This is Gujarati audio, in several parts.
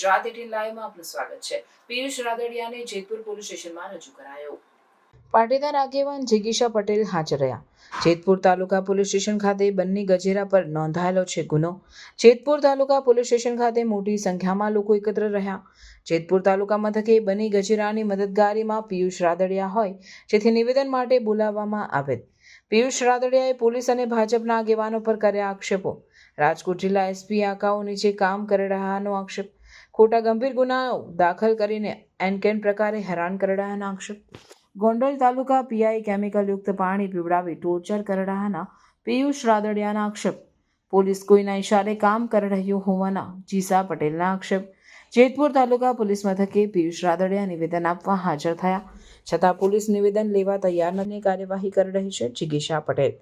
ગુજરાત એટીન લાઈવમાં આપનું સ્વાગત છે. પિયુષ રાદડિયાને જેતપુર પોલીસ સ્ટેશનમાં રજૂ કરાયો. પાટીદાર આગેવાન જિગીશા પટેલ હાજર રહ્યા. જેતપુર તાલુકા પોલીસ સ્ટેશન ખાતે બંને ગજેરા પર નોંધાયેલો છે ગુનો. જેતપુર તાલુકા પોલીસ સ્ટેશન ખાતે મોટી સંખ્યામાં લોકો એકત્ર રહ્યા. જેતપુર તાલુકા મથકે બની ગજેરાની મદદગારીમાં પિયુષ રાદડિયા હોય, જેથી નિવેદન માટે બોલાવવામાં આવેલ પિયુષ રાદડિયાએ પોલીસ અને ભાજપના આગેવાનો પર કર્યા આક્ષેપો. રાજકોટ જિલ્લા એસપી આકાઓ નીચે કામ કરી રહ્યાનો આક્ષેપ. ખોટા ગંભીર ગુના દાખલ કરીને એનકેન પ્રકારે હેરાન કરી રહ્યાના આક્ષેપ. ગોંડલ તાલુકા પીઆઈ કેમિકલયુક્ત પાણી પીવડાવી ટોર્ચર કરડાયાના પિયુષ રાદડિયાના આક્ષેપ. પોલીસ કોઈના ઇશારે કામ કરી રહ્યું હોવાના જીસા પટેલના આક્ષેપ. જેતપુર તાલુકા પોલીસ મથકે પિયુષ રાદડિયા નિવેદન આપવા હાજર થયા. છતાં પોલીસ નિવેદન લેવા તૈયાર નથી કાર્યવાહી કરી રહી છે જિગીશા પટેલ.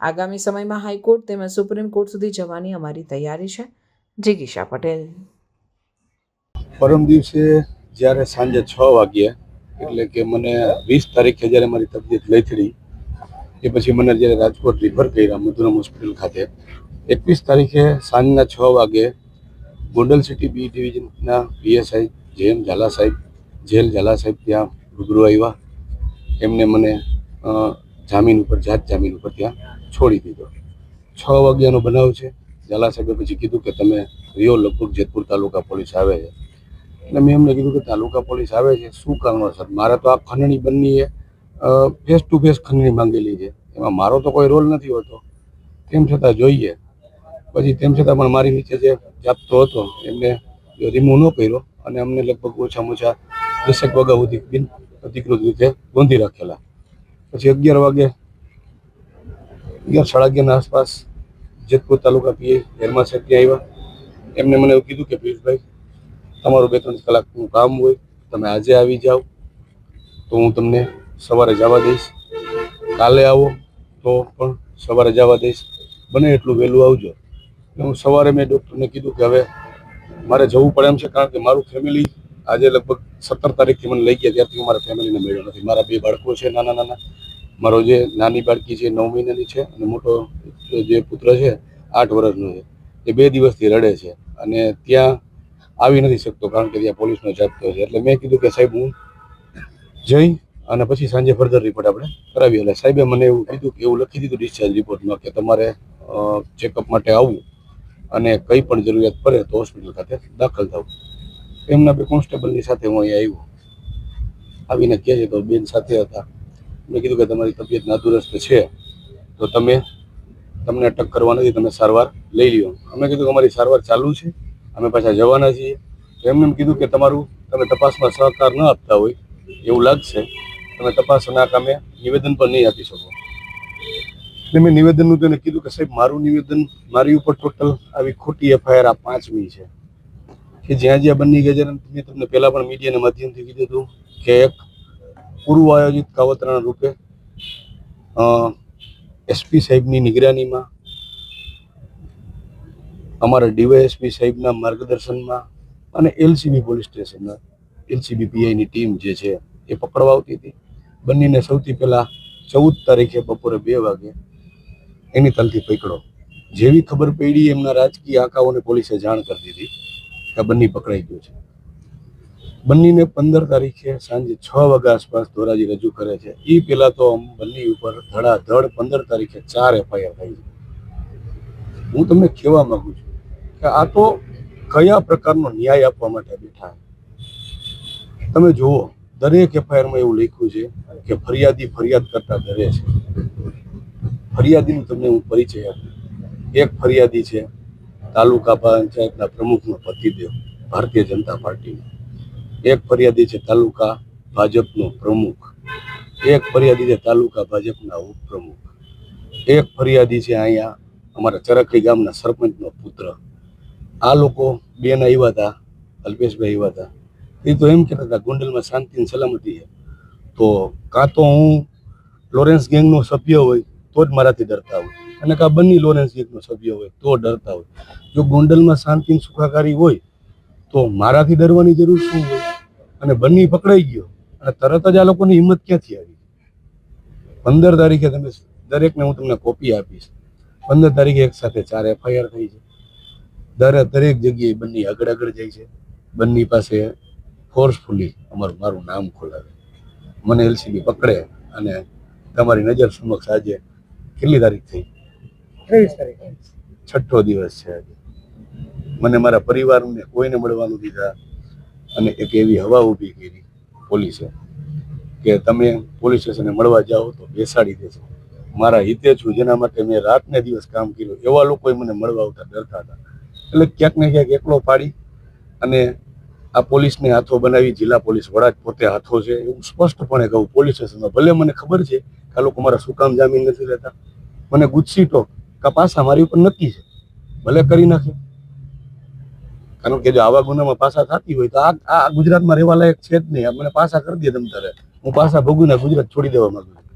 આગામી સમયમાં હાઈકોર્ટ તેમજ સુપ્રીમ કોર્ટ સુધી જવાની અમારી તૈયારી છે. જિગીશા પટેલ. પરમ દિવસે જ્યારે સાંજે છ વાગ્યે, એટલે કે મને વીસ તારીખે જ્યારે મારી તબિયત લથડી, એ પછી મને જ્યારે રાજકોટ રિફર કર્યા મધુરમ હોસ્પિટલ ખાતે, એકવીસ તારીખે સાંજના છ વાગે ગોંડલ સિટી બી ડિવિઝનના પીએસઆઈ જેએમ ઝાલા સાહેબ જેલ ઝાલા સાહેબ ત્યાં રૂબરૂ આવ્યા. એમને મને જામીન ઉપર, જાત જામીન ઉપર ત્યાં છોડી દીધો. છ વાગ્યાનો બનાવ છે. ઝાલા સાહેબે પછી કીધું કે તમે રિયો લગભગ જેતપુર તાલુકા પોલીસ આવે છે. એટલે મેં એમને કીધું કે તાલુકા પોલીસ આવે છે, શું કારણોસર? મારે તો આ ખંડણી બંનીએ ફેસ ટુ ફેસ ખંડણી માંગેલી છે. એમાં મારો તો કોઈ રોલ નથી હોતો. તેમ છતાં જોઈએ. પછી તેમ છતાં પણ મારી નીચે જે જાપતો હતો, એમને રિમૂવ ન કર્યો અને અમને લગભગ ઓછામાં ઓછા દસેક વાગ્યા સુધી બિન અધિકૃત રીતે ગોંધી રાખેલા. પછી અગિયાર વાગે, અગિયાર સાડા અગિયારના આસપાસ જેતપુર તાલુકા પીએ હેરમા સાહેબ ત્યાં આવ્યા. એમને મને એવું કીધું કે, પિયુષભાઈ તમારું બે ત્રણ કલાકનું કામ હોય, તમે આજે આવી જાઓ, તો હું તમને સવારે જવા દઈશ. કાલે આવો તો પણ સવારે જવા દઈશ. બને એટલું વહેલું આવજો. હું સવારે મેં ડૉક્ટરને કીધું કે હવે મારે જવું પડે એમ છે, કારણ કે મારું ફેમિલી આજે લગભગ સત્તર તારીખથી મને લઈ ગયા, ત્યારથી હું મારા ફેમિલીને મળ્યો નથી. મારા બે બાળકો છે, નાના નાના. મારો જે નાની બાળકી છે નવ મહિનાની છે અને મોટો જે પુત્ર છે આઠ વર્ષનો છે. એ બે દિવસથી રડે છે અને ત્યાં આવી નથી શકતો, કારણ કે ત્યાં પોલીસનો જાપ્તો છે. એટલે મેં કીધું કે સાહેબ, હું જઈ અને પછી સાંજે ફર્ધર રિપોર્ટ આપણે કરાવીએ. એટલે સાહેબે મને એવું કીધું કે એવું લખી દીધું ડિસ્ચાર્જ રિપોર્ટમાં કે તમારે ચેકઅપ માટે આવવું અને કંઈ પણ જરૂરિયાત પડે તો હોસ્પિટલ ખાતે દાખલ થવું. એમના બે કોન્સ્ટેબલની સાથે હું અહીંયા આવ્યો. આવીને કહે છે તો બેન સાથે હતા. મેં કીધું કે તમારી તબિયત નાદુરસ્ત છે, તો તમે, તમને અટક કરવા નથી, તમે સારવાર લઈ લ્યો. અમે કીધું કે અમારી સારવાર ચાલુ છે. અમે પાછા જવાના છીએ. એમને એમ કીધું કે તમારું તમે તપાસમાં સહકાર ન આપતા હોય, એવું લાગશે. તમે તપાસના કામે નિવેદન પણ નહીં આપી શકો. એટલે મેં નિવેદનનું તેને કીધું કે સાહેબ, મારું નિવેદન મારી ઉપર ટોટલ આવી ખોટી એફઆઈઆર આ પાંચમી છે. કે જ્યાં જ્યાં બની ગયા છે મેં તમને પહેલાં પણ મીડિયાના માધ્યમથી કીધું હતું કે એક પૂર્વ આયોજિત કાવતરાના રૂપે એસપી સાહેબની નિગરાનીમાં અમારા ડીવાયએસપી સાહેબના માર્ગદર્શનમાં અને એલસીબી પોલીસ સ્ટેશનના એલસીબી પીઆઈની ટીમ જે છે એ પકડવા આવતી હતી. બંનેને સૌથી પહેલાં ચૌદ તારીખે બપોરે બે વાગે એની તલથી પકડો. જેવી ખબર પડી એમના રાજકીય આંકાઓને પોલીસે જાણ કરી દીધી કે બંને પકડાઈ ગયો છે. બંનેને પંદર તારીખે સાંજે છ વાગ્યા આસપાસ ધોરાજી રજૂ કરે છે. એ પહેલાં તો બંને ઉપર ધડાધડ પંદર તારીખે ચાર એફઆઈઆર થઈ છે. હું તમને કહેવા માગું છું કે આ તો કયા પ્રકારનો ન્યાય આપવા માટે બેઠા તમે જુઓ, દરેક એફઆઈઆરમાં એવું લખ્યું છે કે ફરિયાદી ફરિયાદ કરતા ડરે છે. ફરિયાદીનું તમને હું પરિચય આપું. એક ફરિયાદી છે, તાલુકા પંચાયતના પ્રમુખનો પતિદેવ, ભારતીય જનતા પાર્ટીનો. એક ફરિયાદી છે, તાલુકા ભાજપનો પ્રમુખ. એક ફરિયાદી છે, તાલુકા ભાજપના ઉપપ્રમુખ. એક ફરિયાદી છે, અહીંયા અમારા ચરખી ગામના સરપંચનો પુત્ર. આ લોકો બેન આવ્યા હતા, અલ્પેશભાઈ આવ્યા હતા. એ તો એમ કહેતા હતા, ગોંડલમાં શાંતિ અને સલામતી છે. તો કાં તો હું લોરેન્સ ગેંગનો સભ્ય હોય, તો જ મારાથી ડરતા હોય. અને કાં બંને લોરેન્સ ગેંગનો સભ્ય હોય, તો ડરતા હોય. જો ગોંડલમાં શાંતિ અને સુખાકારી હોય, તો મારાથી ડરવાની જરૂર શું હોય? અને બંને પકડાઈ ગયો, અને તરત જ આ લોકોની હિંમત ક્યાંથી આવી? પંદર તારીખે તમે દરેકને હું તમને કોપી આપીશ. પંદર તારીખે એક સાથે ચાર એફઆઈઆર થઈ છે. દરે દરેક જગ્યાએ બંને આગળ આગળ જાય છે. બંની પાસે ફોર્સફુલી અમારું મારું નામ ખોલાવે. મને એલસીબી પકડે અને તમારી નજર સમક્ષ આજે કેટલી તારીખ થઈ? ત્રેવીસ તારીખે. છઠ્ઠો દિવસ છે આજે. મને મારા પરિવારને કોઈને મળવાનું દીધા અને એક એવી હવા ઊભી કરી પોલીસે કે તમે પોલીસ સ્ટેશને મળવા જાઓ તો બેસાડી દેશો મારા હિતે છું જેના માટે મેં રાત ને દિવસ કામ કર્યું. એવા લોકોએ મને મળવા આવતા ડરતા હતા. એટલે ક્યાંક ને ક્યાંક એકલો પાડી અને આ પોલીસને હાથો બનાવી, જિલ્લા પોલીસ વડા પોતે હાથો છે એવું સ્પષ્ટપણે કહું, પોલીસ સ્ટેશનમાં. ભલે મને ખબર છે કે આ લોકો મારા શું કામ જામીન નથી લેતા. મને ગુસ્સી ટોક કા પાસા મારી ઉપર નક્કી છે. ભલે કરી નાખે. કારણ કે જો આવા ગુનામાં પાસા થતી હોય તો આ આ ગુજરાતમાં રહેવા લાયક છે જ નહીં. મને પાસા કરી દે તમ તારે. હું પાસા ભોગવીને ગુજરાત છોડી દેવા માંગુ છું.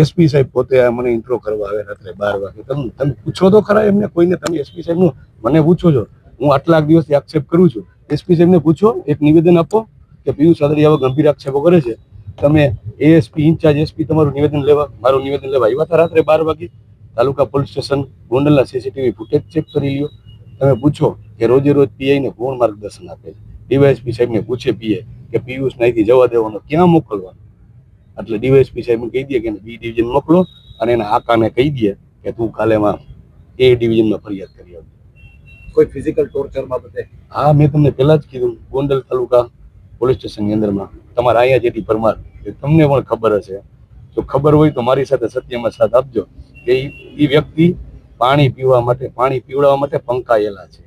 એસપી સાહેબ પોતે મને ઇન્ટ્રો કરવા આવે રાત્રે બાર વાગે. તમે તમે પૂછો તો ખરા એમને કોઈને, તમે એસપી સાહેબનું મને પૂછો છો. હું આટલા દિવસથી આક્ષેપ કરું છું. એસપી સાહેબને પૂછો, એક નિવેદન આપો કે પિયુષ સાદરી આવા ગંભીર આક્ષેપો કરે છે. તમે એએસપી, ઇન્ચાર્જ એસપી તમારું નિવેદન લેવા, મારું નિવેદન લેવા આવ્યા હતા રાત્રે બાર વાગે? તાલુકા પોલીસ સ્ટેશન ગોંડલના સીસીટીવી ફૂટેજ ચેક કરી લ્યો. તમે પૂછો કે રોજે રોજ પીઆઈ ને કોણ માર્ગદર્શન આપે છે. ડીવાયએસપી સાહેબને પૂછે પીએ કે પિયુષ અહીંથી જવા દેવાનો ક્યાં મોકલવાનો? એટલે ડીવાયએસપી સાહેબને કહી દે કે બી ડિવિઝન મોકલો અને એના આકાને કહી દે કે તું કાલેમાં એ ડિવિઝનમાં ફરિયાદ કરી આવજો કોઈ ફિઝિકલ ટોર્ચર બાબતે હા મેં તમને પહેલા જ કીધું ગોંડલ તાલુકા પોલીસ સ્ટેશનની અંદરમાં. તમારા અહીંયા જેથી પરમાર. તમને પણ ખબર હશે. જો ખબર હોય તો મારી સાથે સત્યમાં સાથ આપજો. કે એ વ્યક્તિ પાણી પીવા માટે પાણી પીવડાવવા માટે પંકાયેલા છે.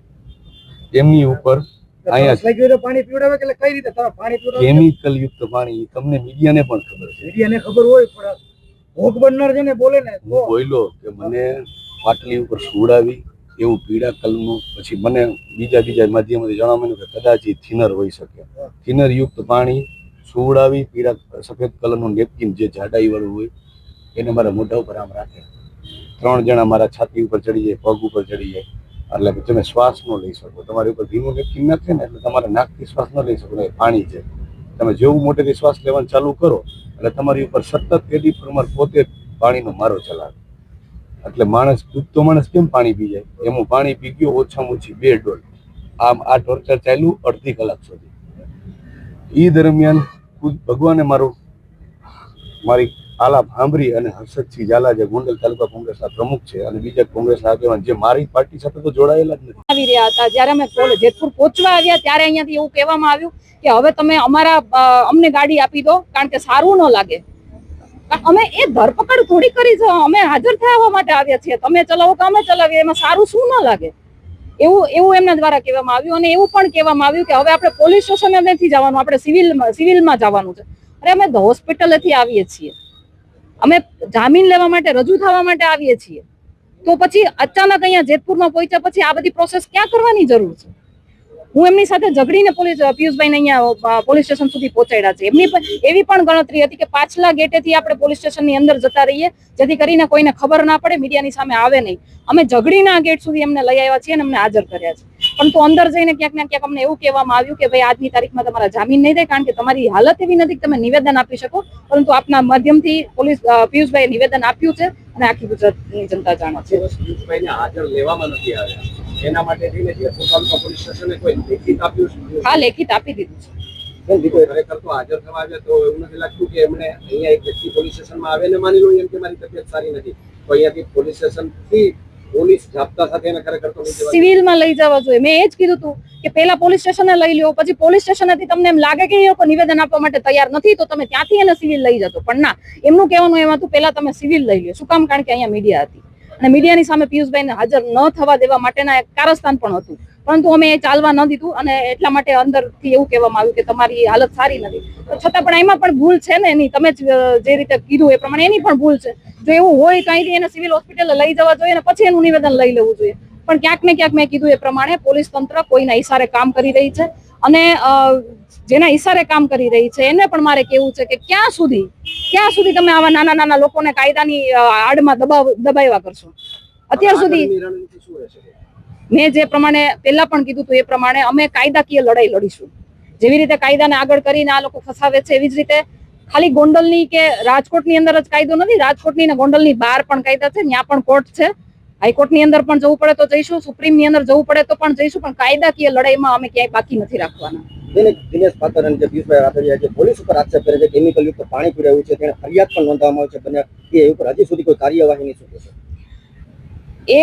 એમની ઉપર પાણી પીવડાવે કે એટલે કઈ રીતે તમે પાણી પીવડાવે? કેમિકલ યુક્ત પાણી તમને મીડિયાને પણ ખબર છે. મીડિયાને ખબર હોય પણ ભોગ બનનાર છે ને બોલે ને હું બોલ્યો કે મને પાટલી ઉપર સુવડાવી એવું પીળા કલરનું પછી મને બીજા બીજા માધ્યમથી જાણવા મળ્યું કે કદાચ એ થિનર હોઈ શકે. થિનર યુક્ત પાણી સુવડાવી પીળા સફેદ કલરનું નેપકિન જે જાડાઈ વાળું હોય એને મારા મોઢા ઉપર આમ રાખે. ત્રણ જણા મારા છાતી ઉપર ચડી જાય પગ ઉપર ચડી જાય. એટલે કે તમે શ્વાસ ન લઈ શકો. તમારી ઉપર ધીમો વ્યક્તિ નથી ને, એટલે તમારે નાકથી શ્વાસ ન લઈ શકો. એ પાણી છે. તમે જેવું મોટેથી શ્વાસ લેવાનું ચાલુ કરો, એટલે તમારી ઉપર સતત તેડી પ્રમાણ પોતે પાણીનો મારો ચલાવે. એટલે માણસ ડૂબતો માણસ કેમ પાણી પી જાય? એમાં પાણી પી ગયો, ઓછામાં ઓછી બે ડોલ. આમ આ ટોર્ચર ચાલ્યું અડધી કલાક સુધી. એ દરમિયાન ભગવાને મારું, મારી આલાપ સાંભળી અને હર્ષદસિંહ ઝાલા જે ગોંડલ તાલુકા કોંગ્રેસના પ્રમુખ છે અને બીજા કોંગ્રેસના આગેવાન જે મારી પાર્ટી સાથે તો જોડાયેલા જ નથી. આવી રહ્યા હતા. જ્યારે અમે જેતપુર પહોંચવા આવ્યા, ત્યારે અહીંયાથી એવું કહેવામાં આવ્યું કે હવે તમે અમારા અમને ગાડી આપી દો, કારણ કે સારું ન લાગે. અમે એ ધરપકડ થોડી કરી છે. અમે હાજર થવા માટે આવ્યા છીએ. તમે ચલાવો કે અમે ચલાવીએ, એમાં સારું શું ન લાગે? એવું એવું એમના દ્વારા કહેવામાં આવ્યું અને એવું પણ કહેવામાં આવ્યું કે હવે આપણે પોલીસ સ્ટેશને નથી જવાનું, આપણે સિવિલમાં સિવિલમાં જવાનું છે. અરે અમે હોસ્પિટલેથી આવીએ છીએ. અમે જામીન લેવા માટે, રજૂ થવા માટે આવીએ છીએ. તો પછી અચાનક અહીંયા જેતપુરમાં પહોંચ્યા પછી આ બધી પ્રોસેસ ક્યાં કરવાની જરૂર છે? હું એમની સાથે ઝઘડીને પોલીસ, પિયુષભાઈને અહીંયા પોલીસ સ્ટેશન સુધી પહોંચાડ્યા છે. એમની એવી પણ ગણતરી હતી કે પાછલા ગેટેથી આપણે પોલીસ સ્ટેશનની અંદર જતા રહીએ, જેથી કરીને કોઈને ખબર ના પડે, મીડિયાની સામે આવે નહીં. અમે ઝઘડીના ગેટ સુધી એમને લઈ આવ્યા છીએ અને અમને હાજર કર્યા છે. પરંતુ અંદર જઈને ક્યાંક ને ક્યાંક અમને એવું કહેવામાં આવ્યું કે ભાઈ આજની તારીખમાં તમારા જામીન નહીં દે કારણ કે તમારી હાલત એવી નથી કે તમે નિવેદન આપી શકો. પરંતુ આપના માધ્યમથી પોલીસ પિયુષભાઈ પિયુષભાઈએ નિવેદન આપ્યું છે અને આખી ગુજરાતની જનતા જાણે છે. હાજર લેવામાં નથી આવ્યા. એના માટે થઈને જે તાલુકા પોલીસ સ્ટેશને કોઈ લેખિત આપ્યું છે? હા લેખિત આપી દીધું છે. ખરેખર તો હાજર થવા આવ્યા તો એવું નથી લાગતું કે એમણે અહીંયા એક વ્યક્તિ પોલીસ સ્ટેશનમાં આવે ને માની લો એમ કે મારી તબિયત સારી નથી. તો અહીંયાથી પોલીસ સ્ટેશનથી પોલીસ જાપતા સાથે એને ખરેખર તો સિવિલમાં લઈ જવા જોઈએ. મેં એ કીધું હતું કે પહેલા પોલીસ સ્ટેશને લઈ લ્યો, પછી પોલીસ સ્ટેશનેથી તમને એમ લાગે કે એ લોકો નિવેદન આપવા માટે તૈયાર નથી, તો તમે ત્યાંથી એને સિવિલ લઈ જતો પણ ના, એમનું કહેવાનું એમ હતું, પહેલા તમે સિવિલ લઈ લ્યો. શું કામ? કારણ કે અહીંયા મીડિયા હતી. અને મીડિયાની સામે પિયુષભાઈને હાજર ન થવા દેવા માટેના એક કારસ્તાન પણ હતું. પરંતુ અમે ચાલવા ન દીધું અને એટલા માટે અંદરથી એવું કહેવામાં આવ્યું કે તમારી હાલત સારી નથી. તો છતાં પણ એમાં પણ ભૂલ છે ને એની તમે જે રીતે કીધું એ પ્રમાણે એની પણ ભૂલ છે. જો એવું હોય અહીંથી એને સિવિલ હોસ્પિટલ લઈ જવા જોઈએ અને પછી એનું નિવેદન લઈ લેવું જોઈએ. પણ ક્યાંક ને ક્યાંક મેં કીધું એ પ્રમાણે પોલીસ તંત્ર કોઈના ઈશારે કામ કરી રહી છે અને જેના ઈશારે કામ કરી રહી છે એને પણ મારે કેવું છે કે ક્યાં સુધી ક્યાં સુધી તમે આવા નાના નાના લોકોને કાયદાની આડમાં દબાવ દબાવ્યા કરશો? અત્યાર સુધી મેં જે પ્રમાણે પહેલા પણ કીધું હતું એ પ્રમાણે અમે કાયદાકીય લડાઈ લડીશું. જેવી રીતે કાયદાને આગળ કરીને આ લોકો ફસાવે છે એવી જ રીતે ખાલી ગોંડલની કે રાજકોટની અંદર જ કાયદો નથી રાજકોટની ને ગોંડલની બહાર પણ કાયદા છે ત્યાં પણ કોર્ટ છે. હાઈકોર્ટની અંદર પણ જવું પડે તો જઈશું સુપ્રીમની અંદર જવું પડે તો પણ જઈશું પણ કાયદાકીય લડાઈમાં અમે ક્યાંય બાકી નથી રાખવાના. દિનેશ દિનેશ પાત્ર અને જે પિયુષભાઈ રાદડિયા જે પોલીસ ઉપર આક્ષેપ કરે છે કેમિકલ યુક્ત પાણી પીવડાવ્યું છે તેને ફરિયાદ પણ નોંધવામાં આવી છે બંને એ ઉપર હજી સુધી કોઈ કાર્યવાહી નહીં કહેશો એ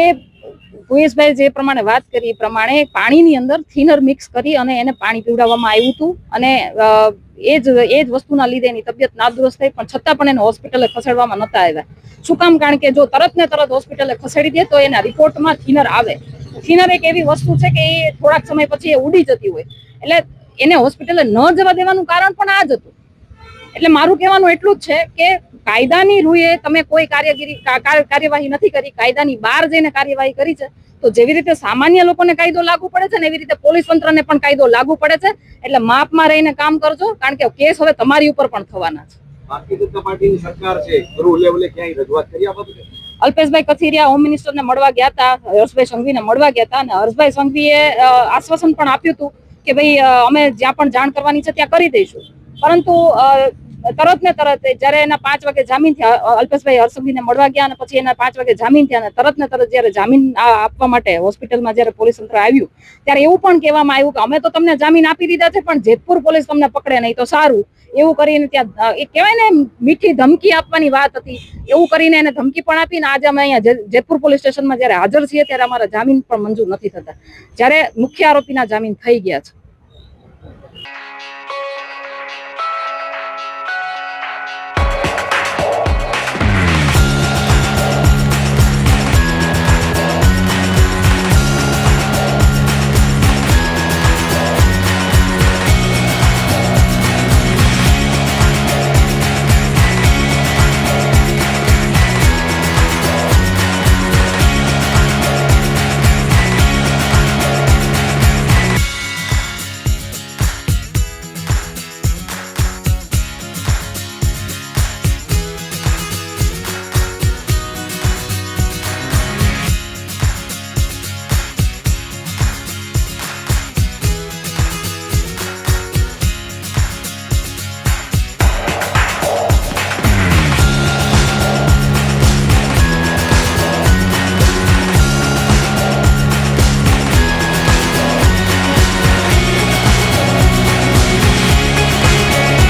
ભુયેશભાઈ જે પ્રમાણે વાત કરી એ પ્રમાણે પાણીની અંદર થિનર મિક્સ કરી અને એને પાણી પીવડાવવામાં આવ્યું હતું. અને એ જ એ જ વસ્તુના લીધે એની તબિયત નાદુરસ્ત થઈ, પણ છતાં પણ એને હોસ્પિટલે ખસેડવામાં નતા આવ્યા. શું કામ? કારણ કે જો તરત ને તરત હોસ્પિટલે ખસેડી દે તો એના રિપોર્ટમાં થિનર આવે. થિનર એક એવી વસ્તુ છે કે એ થોડાક સમય પછી એ ઉડી જતી હોય. એટલે એને હોસ્પિટલે ન જવા દેવાનું કારણ પણ આ જ હતું. એટલે મારું કહેવાનું એટલું જ છે કે કાયદાની રૂએ તમે કોઈ કાર્યગીરી કાર્યવાહી નથી કરી કાયદાની બહાર જઈને કાર્યવાહી કરી છે તો જેવી રીતે સામાન્ય લોકોને કાયદો લાગુ પડે છે ને એવી રીતે પોલીસ તંત્રને પણ કાયદો લાગુ પડે છે એટલે માપમાં રહીને કામ કરજો કારણ કે કેસ હવે તમારી ઉપર પણ થવાના છે. અલ્પેશભાઈ કથિરિયા હોમ મિનિસ્ટરને મળવા ગયા હતા હર્ષભાઈ સંઘવીને મળવા ગયા હતા અને હર્ષભાઈ સંઘવીએ આશ્વાસન પણ આપ્યું હતું કે ભાઈ અમે જ્યાં પણ જાણ કરવાની છે ત્યાં કરી દઈશું. પરંતુ તરત ને તરત જયારે એના પાંચ વાગે જામીન થયા અલ્પેશભાઈ હર્ષસંઘવીને મળવા ગયા અને પછી એના પાંચ વાગે જામીન થયા તરત ને તરત જયારે જામીન આપવા માટે હોસ્પિટલમાં જયારે પોલીસ તંત્ર આવ્યું, ત્યારે એવું પણ કહેવામાં આવ્યું કે અમે તો તમને જામીન આપી દીધા છે, પણ જેતપુર પોલીસ તમને પકડે નહીં તો સારું. એવું કરીને ત્યાં એ કહેવાય ને મીઠી ધમકી આપવાની વાત હતી. એવું કરીને એને ધમકી પણ આપી ને આજે અમે અહીંયા જેતપુર પોલીસ સ્ટેશનમાં જ્યારે હાજર છીએ, ત્યારે અમારા જામીન પણ મંજૂર નથી થતા. જ્યારે મુખ્ય આરોપીના જામીન થઈ ગયા છે.